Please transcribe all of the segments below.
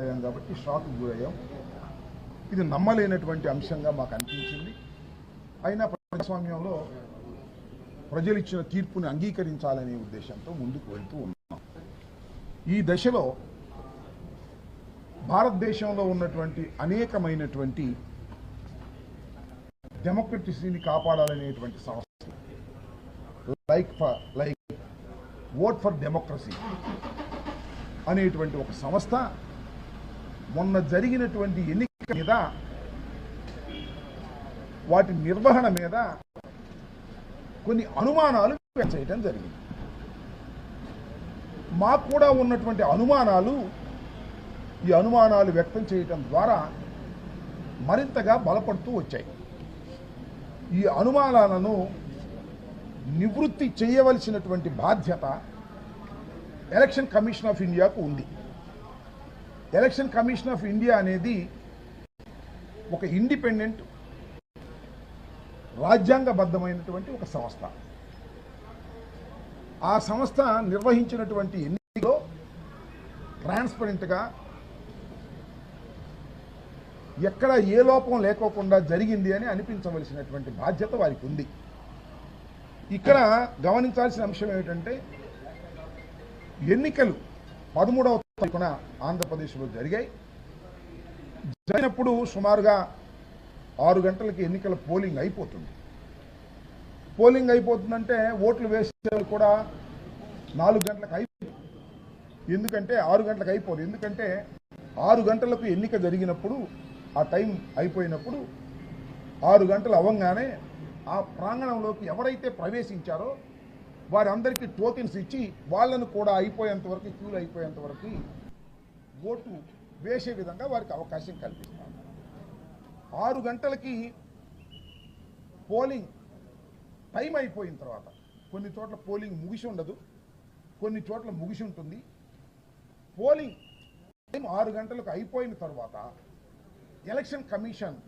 అయ్యాం కాబట్టి షాక్ గురయ్యాం. ఇది నమ్మలేనటువంటి అంశంగా మాకు అనిపించింది. అయినా ప్రజాస్వామ్యంలో ప్రజలు ఇచ్చిన తీర్పుని అంగీకరించాలనే ఉద్దేశంతో ముందుకు వెళ్తూ ఉన్నాం. ఈ దశలో భారతదేశంలో ఉన్నటువంటి అనేకమైనటువంటి డెమోక్రటసీని కాపాడాలనేటువంటి సంస్థ. Like for like vote for democracy అనేటువంటి ఒక సంస్థ మొన్న జరిగినటువంటి ఎన్నిక మీద వాటి నిర్వహణ మీద కొన్ని అనుమానాలు చేయడం జరిగింది. మాకు కూడా ఉన్నటువంటి అనుమానాలు ఈ అనుమానాలు వ్యక్తం చేయటం ద్వారా మరింతగా బలపడుతూ వచ్చాయి. ఈ అనుమానాలను నివృత్తి చేయవలసినటువంటి బాధ్యత ఎలక్షన్ కమిషన్ ఆఫ్ ఇండియాకు ఉంది. ఎలక్షన్ కమిషన్ ఆఫ్ ఇండియా అనేది ఒక ఇండిపెండెంట్ రాజ్యాంగబద్ధమైనటువంటి ఒక సంస్థ. ఆ సంస్థ నిర్వహించినటువంటి ఎన్నికలో ట్రాన్స్పరెంట్గా ఎక్కడ ఏ లోపం లేకోకుండా జరిగింది అని అనిపించవలసినటువంటి బాధ్యత వారికి ఉంది ఇక్కడ గమనించాల్సిన అంశం ఏమిటంటే ఎన్నికలు పదమూడవ ఆంధ్రప్రదేశ్లో జరిగాయి. జరిగినప్పుడు సుమారుగా ఆరు గంటలకి ఎన్నికల పోలింగ్ అయిపోతుంది. పోలింగ్ అయిపోతుందంటే ఓట్లు వేసే వాళ్ళు కూడా నాలుగు గంటలకు అయిపోయింది ఎందుకంటే ఆరు గంటలకు అయిపోదు. ఎందుకంటే ఆరు గంటలకు ఎన్నిక జరిగినప్పుడు ఆ టైం అయిపోయినప్పుడు ఆరు గంటలు అవ్వగానే ఆ ప్రాంగణంలోకి ఎవరైతే ప్రవేశించారో వారందరికీ టోకెన్స్ ఇచ్చి వాళ్ళను కూడా అయిపోయేంత వరకు క్యూలు అయిపోయేంత వరకు ఓటు వేసే విధంగా వారికి అవకాశం కల్పిస్తాం ఆరు గంటలకి పోలింగ్ టైం అయిపోయిన తర్వాత కొన్ని చోట్ల పోలింగ్ ముగిసి ఉండదు కొన్ని చోట్ల ముగిసి ఉంటుంది. పోలింగ్ టైం ఆరు గంటలకు అయిపోయిన తర్వాత ఎలక్షన్ కమిషన్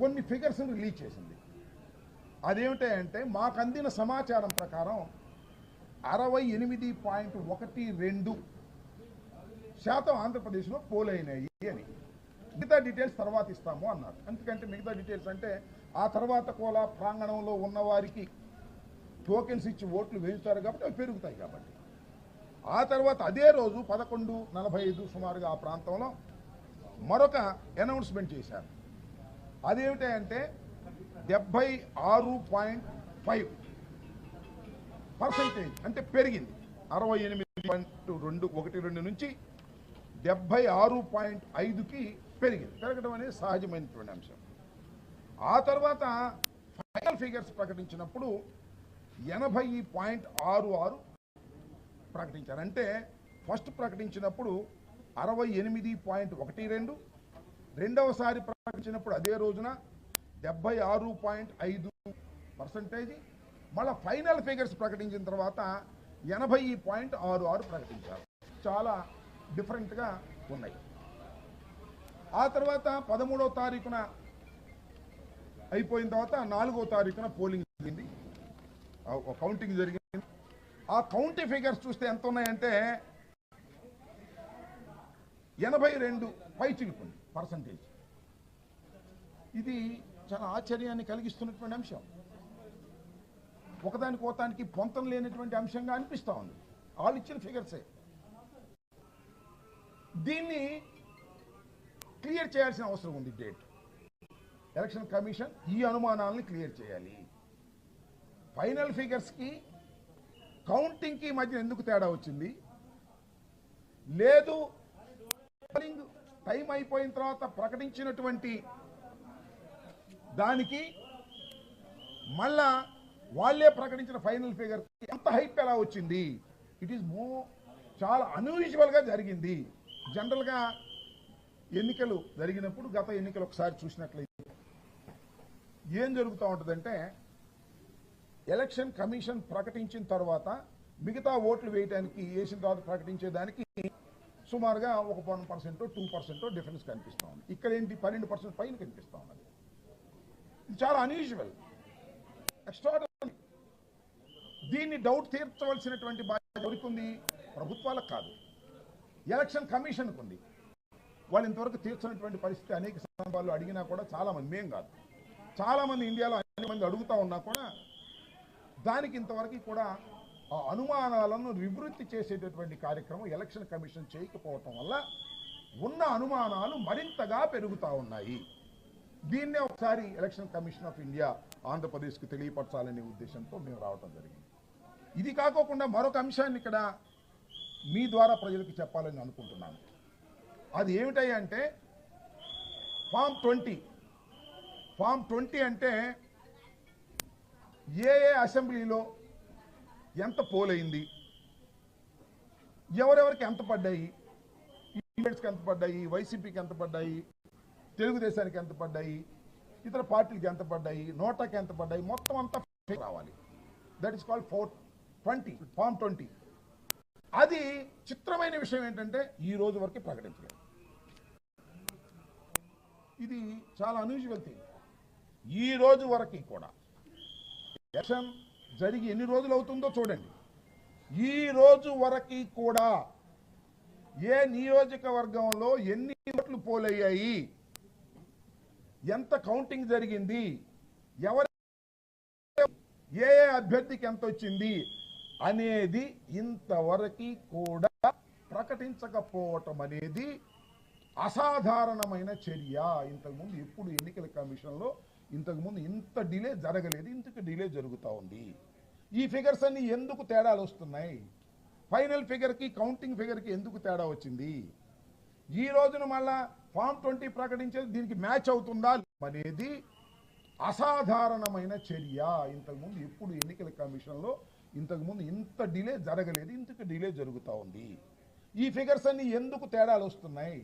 కొన్ని ఫిగర్స్ని రిలీజ్ చేసింది. అదేమిటంటే మాకు అందిన సమాచారం ప్రకారం అరవై ఎనిమిది పాయింట్ ఒకటి రెండు శాతం ఆంధ్రప్రదేశ్లో పోల్ అయినాయి అని. మిగతా డీటెయిల్స్ తర్వాత ఇస్తాము అన్నారు. ఎందుకంటే మిగతా డీటెయిల్స్ అంటే ఆ తర్వాత కూడా ప్రాంగణంలో ఉన్నవారికి టోకెన్స్ ఇచ్చి ఓట్లు వేస్తారు కాబట్టి అవి పెరుగుతాయి కాబట్టి. ఆ తర్వాత అదే రోజు పదకొండు నలభై ఐదు సుమారుగా ఆ ప్రాంతంలో మరొక అనౌన్స్మెంట్ చేశారు. అదేమిటంటే డెబ్బై ఆరు పాయింట్ ఫైవ్ పర్సంటేజ్ అంటే పెరిగింది. అరవై ఎనిమిది పాయింట్ రెండు ఒకటి రెండు నుంచి డెబ్బై ఆరు పాయింట్ ఐదుకి పెరిగింది. పెరగడం అనేది సహజమైనటువంటి అంశం. ఆ తర్వాత ఫైనల్ ఫిగర్స్ ప్రకటించినప్పుడు ఎనభై పాయింట్ ఆరు ఆరు ప్రకటించారు. అంటే ఫస్ట్ ప్రకటించినప్పుడు అరవై ఎనిమిది పాయింట్ ఒకటి రెండు రెండవసారి ప్రకటించినప్పుడు అదే రోజున డెబ్బై ఆరు పాయింట్ ఐదు పర్సంటేజ్. మళ్ళీ ఫైనల్ ఫిగర్స్ ప్రకటించిన తర్వాత ఎనభై పాయింట్ ఆరు ఆరు ప్రకటించారు. చాలా డిఫరెంట్గా ఉన్నాయి. ఆ తర్వాత పదమూడవ తారీఖున అయిపోయిన తర్వాత నాలుగో తారీఖున పోలింగ్ జరిగింది. కౌంటింగ్ జరిగింది. ఆ కౌంటింగ్ ఫిగర్స్ చూస్తే ఎంత ఉన్నాయంటే ఎనభై రెండు పై చిలుకుంది పర్సంటేజ్. ఇది చాలా ఆశ్చర్యాన్ని కలిగిస్తున్నటువంటి అంశం. ఒకదానికి ఒకదానికి పొంతం లేనటువంటి అంశంగా అనిపిస్తూ ఉంది. వాళ్ళు ఇచ్చిన ఫిగర్సే. దీన్ని క్లియర్ చేయాల్సిన అవసరం ఉంది డేట్. ఎలక్షన్ కమిషన్ ఈ అనుమానాలను క్లియర్ చేయాలి. ఫైనల్ ఫిగర్స్కి కౌంటింగ్కి మధ్య ఎందుకు తేడా వచ్చింది? లేదు టైం అయిపోయిన తర్వాత ప్రకటించినటువంటి దానికి మళ్ళా వాళ్ళే ప్రకటించిన ఫైనల్ ఫిగర్ ఎంత హైప్ ఎలా వచ్చింది? ఇట్ ఈస్ మో చాలా అన్యూజువల్గా జరిగింది. జనరల్గా ఎన్నికలు జరిగినప్పుడు గత ఎన్నికలు ఒకసారి చూసినట్లయితే ఏం జరుగుతూ ఉంటుందంటే ఎలక్షన్ కమిషన్ ప్రకటించిన తర్వాత మిగతా ఓట్లు వేయడానికి వేసిన తర్వాత ప్రకటించేదానికి సుమారుగా ఒక one percent two percent difference కనిపిస్తూ ఉంది. ఇక్కడ ఏంటి? పన్నెండు పర్సెంట్ పైన కనిపిస్తూ ఉన్నది. చాలా అన్యూజువల్ ఎక్స్ట్రాడనరీ దీన్ని డౌట్ తీర్చవలసినటువంటి బాధ్యత ఎవరికి ప్రభుత్వాలకు కాదు. ఎలక్షన్ కమిషన్కు ఉంది వాళ్ళు ఇంతవరకు తీర్చినటువంటి పరిస్థితి అనేక సందర్భాల్లో అడిగినా కూడా చాలామంది మేం కాదు. చాలామంది ఇండియాలో అనేక మంది అడుగుతా ఉన్నా కూడా దానికి ఇంతవరకు కూడా ఆ అనుమానాలను నివృత్తి చేసేటటువంటి కార్యక్రమం ఎలక్షన్ కమిషన్ చేయకపోవటం వల్ల ఉన్న అనుమానాలు మరింతగా పెరుగుతూ ఉన్నాయి. దీన్నే ఒకసారి ఎలక్షన్ కమిషన్ ఆఫ్ ఇండియా ఆంధ్రప్రదేశ్కి తెలియపరచాలనే ఉద్దేశంతో మేము రావటం జరిగింది. ఇది కాకోకుండా మరొక అంశాన్ని ఇక్కడ మీ ద్వారా ప్రజలకు చెప్పాలని అనుకుంటున్నాను. అది ఏమిటంటే అంటే ఫామ్ ట్వంటీ ఫామ్ ట్వంటీ అంటే ఏ ఏ అసెంబ్లీలో ఎంత పోలైంది ఎవరెవరికి ఎంత పడ్డాయి ఈవెంట్స్కి ఎంత పడ్డాయి వైసీపీకి ఎంత పడ్డాయి తెలుగుదేశానికి ఎంత పడ్డాయి? ఇతర పార్టీలకి ఎంత పడ్డాయి? నోటాకి ఎంత పడ్డాయి? మొత్తం అంతా రావాలి. That is called four twenty form twenty అది చిత్రమైన విషయం ఏంటంటే ఈ రోజు వరకు ప్రకటించలేదు. ఇది చాలా అన్యూజువల్ థింగ్ ఈ రోజు వరకు కూడా. ఎలక్షన్ జరిగి ఎన్ని రోజులు అవుతుందో చూడండి. ఈ రోజు వరకు కూడా ఏ నియోజకవర్గంలో ఎన్ని ఓట్లు పోలయ్యాయి? ఎంత కౌంటింగ్ జరిగింది? ఎవరి ఏ ఏ అభ్యర్థికి ఎంత వచ్చింది? అనేది ఇంతవరకు కూడా ప్రకటించకపోవటం అనేది అసాధారణమైన చర్య. ఇంతకుముందు ఎప్పుడు ఎన్నికల కమిషన్లో ఇంతకుముందు ఇంత డిలే జరగలేదు ఇంతకు డిలే జరుగుతూ ఉంది. ఈ ఫిగర్స్ అన్ని ఎందుకు తేడాలు వస్తున్నాయి? ఫైనల్ ఫిగర్కి కౌంటింగ్ ఫిగర్కి ఎందుకు తేడా వచ్చింది? ఈ రోజున మళ్ళా ఫామ్ ట్వంటీ ప్రకటించేది దీనికి మ్యాచ్ అవుతుందా అనేది అసాధారణమైన చర్య. ఇంతకుముందు ఎప్పుడు ఎన్నికల కమిషన్లో ఇంతకుముందు ఇంత డిలే జరగలేదు ఇంతకు డిలే జరుగుతూ ఉంది. ఈ ఫిగర్స్ అన్ని ఎందుకు తేడాలు వస్తున్నాయి?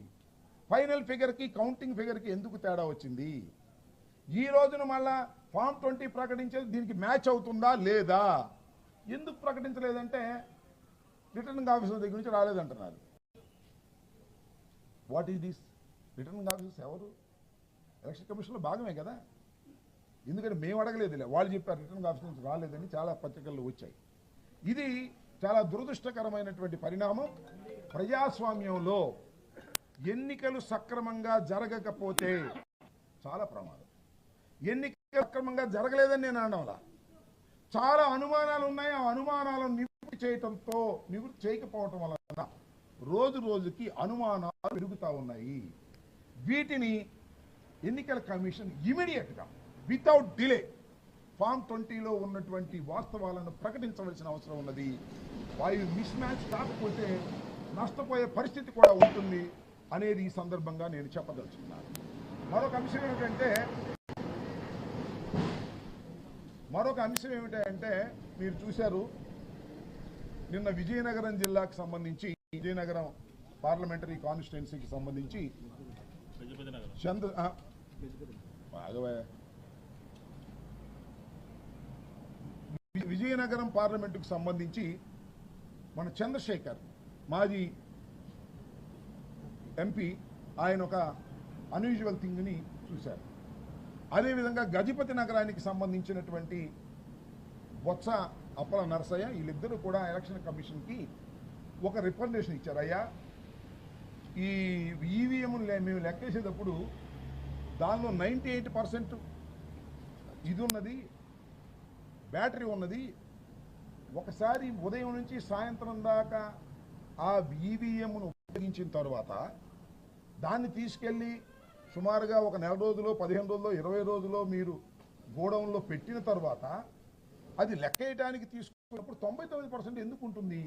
ఫైనల్ ఫిగర్కి కౌంటింగ్ ఫిగర్కి ఎందుకు తేడా వచ్చింది? ఈ రోజున మళ్ళా ఫామ్ ట్వంటీ ప్రకటించేది దీనికి మ్యాచ్ అవుతుందా లేదా? ఎందుకు ప్రకటించలేదంటే రిటర్నింగ్ ఆఫీసర్ దగ్గర నుంచి రాలేదంటున్నారు. What is this returning officers ఎవరు? ఎలక్షన్ కమిషన్లో భాగమే కదా? ఎందుకంటే మేము అడగలేదులే. వాళ్ళు చెప్పారు రిటర్నింగ్ ఆఫీసర్ నుంచి రాలేదని చాలా పత్రికల్లో వచ్చాయి. ఇది చాలా దురదృష్టకరమైనటువంటి పరిణామం. ప్రజాస్వామ్యంలో ఎన్నికలు సక్రమంగా జరగకపోతే చాలా ప్రమాదం. ఎన్నికలు సక్రమంగా జరగలేదని నేను అనడంలా. చాలా అనుమానాలు ఉన్నాయి. ఆ అనుమానాలను నివృత్తి చేయటంతో నివృత్తి చేయకపోవటం వలన రోజు రోజుకి అనుమానాలు పెరుగుతూ ఉన్నాయి. వీటిని ఎన్నికల కమిషన్ ఇమీడియట్గా వితౌట్ డిలే ఫామ్ ట్వంటీలో ఉన్నటువంటి వాస్తవాలను ప్రకటించవలసిన అవసరం ఉన్నది. వాయు మిస్ మ్యాచ్ కాకపోతే నష్టపోయే పరిస్థితి కూడా ఉంటుంది అనేది ఈ సందర్భంగా నేను చెప్పదలుచుకున్నాను. మరొక అంశం ఏమిటంటే మరొక అంశం ఏమిటంటే మీరు చూశారు నిన్న విజయనగరం జిల్లాకు సంబంధించి విజయనగరం పార్లమెంటరీ కాన్స్టిట్యున్సీకి సంబంధించి చంద్ర విజయనగరం పార్లమెంటుకు సంబంధించి మన చంద్రశేఖర్ మాజీ ఎంపీ ఆయన ఒక అన్యూజువల్ థింగ్ని చూశారు. అదేవిధంగా గజపతి నగరానికి సంబంధించినటువంటి బొత్స అప్పల నరసయ్య వీళ్ళిద్దరూ కూడా ఎలక్షన్ కమిషన్కి ఒక రికమెండేషన్ ఇచ్చారు. అయ్యా ఈ ఈవీఎంలు మేము లెక్కేసేటప్పుడు దానిలో నైంటీ ఎయిట్ పర్సెంట్ ఇది ఉన్నది బ్యాటరీ ఉన్నది. ఒకసారి ఉదయం నుంచి సాయంత్రం దాకా ఆ ఈవీఎంను ఉపయోగించిన తర్వాత దాన్ని తీసుకెళ్ళి సుమారుగా ఒక నెల రోజులో పదిహేను రోజుల్లో ఇరవై రోజుల్లో మీరు గోడౌన్లో పెట్టిన తర్వాత అది లెక్కేయడానికి తీసుకున్నప్పుడు తొంభై తొమ్మిది పర్సెంట్ ఎందుకు ఉంటుంది?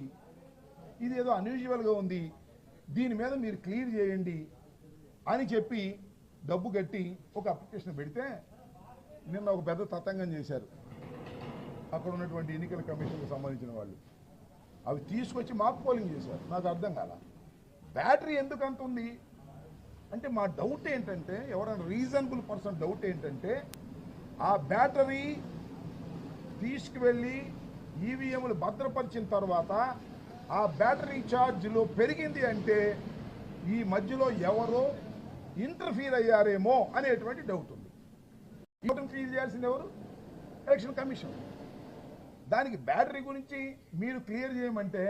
ఇది ఏదో అన్యూజువల్గా ఉంది. దీని మీద మీరు క్లియర్ చేయండి అని చెప్పి డబ్బు కట్టి ఒక అప్లికేషన్ పెడితే నిన్న ఒక పెద్ద తతంగం చేశారు. అక్కడ ఉన్నటువంటి ఎన్నికల కమిషన్కి సంబంధించిన వాళ్ళు. అవి తీసుకొచ్చి మాకు పోలింగ్ చేశారు. నాకు అర్థం కాల. బ్యాటరీ ఎందుకు అంత ఉంది? అంటే మా డౌట్ ఏంటంటే ఎవరైనా రీజనబుల్ పర్సన్ డౌట్ ఏంటంటే ఆ బ్యాటరీ తీసుకువెళ్ళి ఈవీఎంలు భద్రపరిచిన తర్వాత ఆ బ్యాటరీ ఛార్జ్లో పెరిగింది అంటే ఈ మధ్యలో ఎవరో ఇంటర్ఫీర్ అయ్యారేమో అనేటువంటి డౌట్ ఉంది. ఇంటర్ఫీర్ చేయాల్సింది ఎవరు? Election commission. దానికి బ్యాటరీ గురించి మీరు క్లియర్ చేయమంటే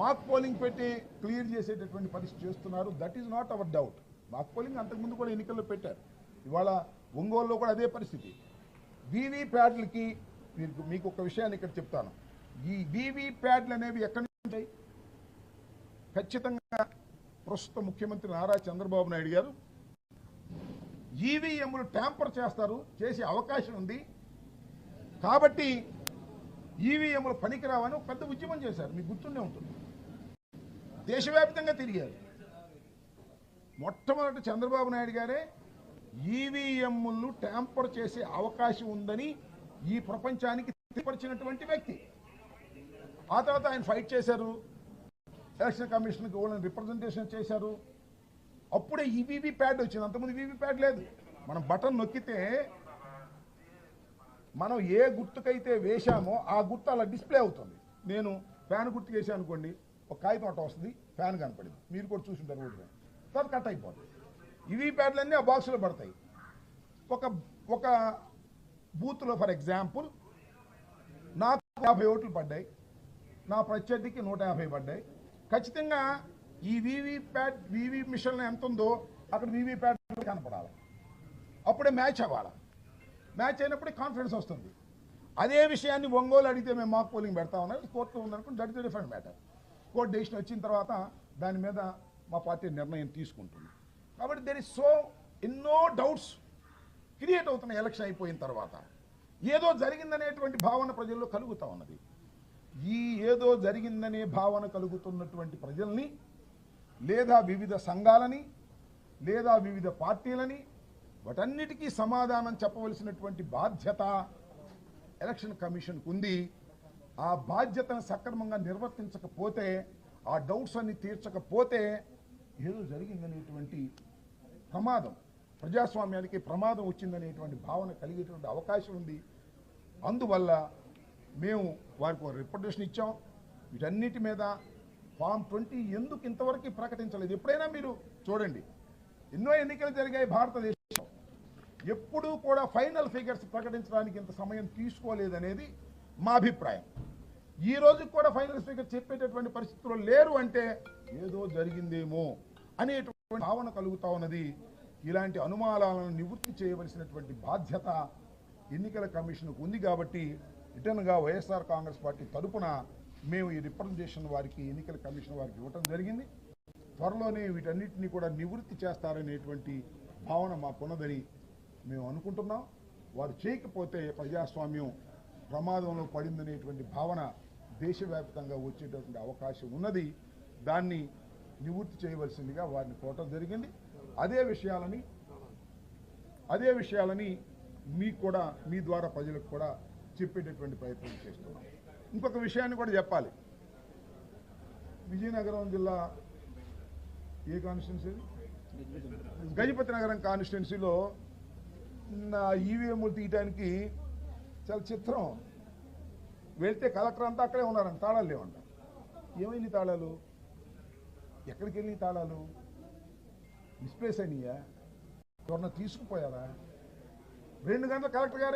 మాక్ పోలింగ్ పెట్టి క్లియర్ చేసేటటువంటి పరిస్థితి చేస్తున్నారు. That is not our doubt mock polling అంతకుముందు కూడా ఎన్నికల్లో పెట్టారు. ఇవాళ ఒంగోలులో కూడా అదే పరిస్థితి. వీవీ ప్యాడ్లకి మీకు మీకు ఒక విషయాన్ని ఇక్కడ చెప్తాను. ఈ వీవీ ప్యాడ్లు అనేవి ఎక్కడి ఉంటాయి. ఖచ్చితంగా ప్రస్తుత ముఖ్యమంత్రి నారా చంద్రబాబు నాయుడు గారు ఈవీఎంలు ట్యాంపర్ చేస్తారు చేసే అవకాశం ఉంది. కాబట్టి ఈవీఎంలు పనికిరావని ఒక పెద్ద ఉద్యమం చేశారు. మీకు గుర్తుండే ఉంటుంది. దేశవ్యాప్తంగా తిరిగారు. మొట్టమొదటి చంద్రబాబు నాయుడు గారే ఈవీఎంలు ట్యాంపర్ చేసే అవకాశం ఉందని ఈ ప్రపంచానికి తెలియపరిచినటువంటి వ్యక్తి. ఆ తర్వాత ఆయన ఫైట్ చేశారు. ఎలక్షన్ కమిషన్కి వాళ్ళని రిప్రజెంటేషన్ చేశారు. అప్పుడే ఈ వీవీ ప్యాడ్ వచ్చింది. అంతకుముందు ఈవీవీ ప్యాడ్ లేదు. మనం బటన్ నొక్కితే మనం ఏ గుర్తుకైతే వేశామో ఆ గుర్తు అలా డిస్ప్లే అవుతుంది. నేను ఫ్యాన్ గుర్తు వేసాను అనుకోండి ఒక కాగితం అట్ట వస్తుంది ఫ్యాన్ కనపడింది. మీరు కూడా చూసుంటారు ఊరిలో తర్వాత కట్ అయిపోతుంది ఇవి ప్యాడ్లన్నీ ఆ బాక్స్లో పడతాయి. ఒక ఒక బూత్లో ఫర్ ఎగ్జాంపుల్ నాకు యాభై ఓట్లు పడ్డాయి. నా ప్రత్యర్థికి నూట యాభై పడ్డాయి. ఖచ్చితంగా ఈ వీవీ ప్యాడ్ వీవీ మిషన్ ఎంత ఉందో అక్కడ వీవీ ప్యాడ్ కనపడాలి. అప్పుడే మ్యాచ్ అవ్వాలి. మ్యాచ్ అయినప్పుడే కాన్ఫిడెన్స్ వస్తుంది. అదే విషయాన్ని ఒంగోలు అడిగితే మేము మాక్ పోలింగ్ పెడతా ఉన్నాం. కోర్టులో ఉందనుకుని that is different matter. Court decision వచ్చిన తర్వాత దాని మీద మా పార్టీ నిర్ణయం తీసుకుంటుంది. కాబట్టి దెర్ ఇస్ సో ఎన్నో డౌట్స్ క్రియేట్ అవుతున్నాయి ఎలక్షన్ అయిపోయిన తర్వాత ఏదో జరిగిందనేటువంటి భావన ప్రజల్లో కలుగుతూ ఉన్నది. ఈ ఏదో జరిగిందనే భావన కలుగుతున్నటువంటి ప్రజల్ని లేదా వివిధ సంఘాలని లేదా వివిధ పార్టీలని వాటన్నిటికీ సమాధానం చెప్పవలసినటువంటి బాధ్యత ఎలక్షన్ కమిషన్కు ఉంది. ఆ బాధ్యతను సక్రమంగా నిర్వర్తించకపోతే ఆ డౌట్స్ అన్ని తీర్చకపోతే ఏదో జరిగిందనేటువంటి ప్రమాదం ప్రజాస్వామ్యానికి ప్రమాదం వచ్చిందనేటువంటి భావన కలిగేటువంటి అవకాశం ఉంది. అందువల్ల మేము వారికి ఒక రిప్రజెంటేషన్ ఇచ్చాం. వీటన్నిటి మీద ఫామ్ ట్వంటీ ఎందుకు ఇంతవరకు ప్రకటించలేదు? ఎప్పుడైనా మీరు చూడండి. ఎన్నో ఎన్నికలు జరిగాయి భారతదేశంలో. ఎప్పుడూ కూడా ఫైనల్ ఫిగర్స్ ప్రకటించడానికి ఇంత సమయం తీసుకోలేదనేది మా అభిప్రాయం. ఈ రోజు కూడా ఫైనల్ ఫిగర్ చెప్పేటటువంటి పరిస్థితుల్లో లేరు అంటే ఏదో జరిగిందేమో అనేటువంటి భావన కలుగుతా ఉన్నది. ఇలాంటి అనుమానాలను నివృత్తి చేయవలసినటువంటి బాధ్యత ఎన్నికల కమిషన్కు ఉంది కాబట్టి రిటర్న్గా వైఎస్ఆర్ కాంగ్రెస్ పార్టీ తరపున మేము ఈ రిప్రజెంటేషన్ వారికి ఎన్నికల కమిషన్ వారికి ఇవ్వటం జరిగింది. త్వరలోనే వీటన్నిటిని కూడా నివృత్తి చేస్తారనేటువంటి భావన మాకున్నదని మేము అనుకుంటున్నాం. వారు చేయకపోతే ప్రజాస్వామ్యం ప్రమాదంలో పడిందనేటువంటి భావన దేశవ్యాప్తంగా వచ్చేటటువంటి అవకాశం ఉన్నది. దాన్ని నివృత్తి చేయవలసిందిగా వారిని కోరటం జరిగింది. అదే విషయాలని అదే విషయాలని మీకు కూడా మీ ద్వారా ప్రజలకు కూడా చెప్పేటటువంటి ప్రయత్నం చేస్తున్నాం. ఇంకొక విషయాన్ని కూడా చెప్పాలి. విజయనగరం జిల్లా ఏ కాన్స్టిట్యున్సీ గజపతి నగరం కాన్స్టిట్యున్సీలో నా ఈవీఎంలు తీయటానికి చాలా చిత్రం. వెళ్తే కలెక్టర్ అంతా అక్కడే ఉన్నారంట తాళాలు లేవంట. ఏమైంది తాళాలు? ఎక్కడికి వెళ్ళి తాళాలు? మిస్ప్లేస్ అయినాయా? ఎవరన్నా తీసుకుపోయారా? రెండు గంటల కలెక్టర్ గారే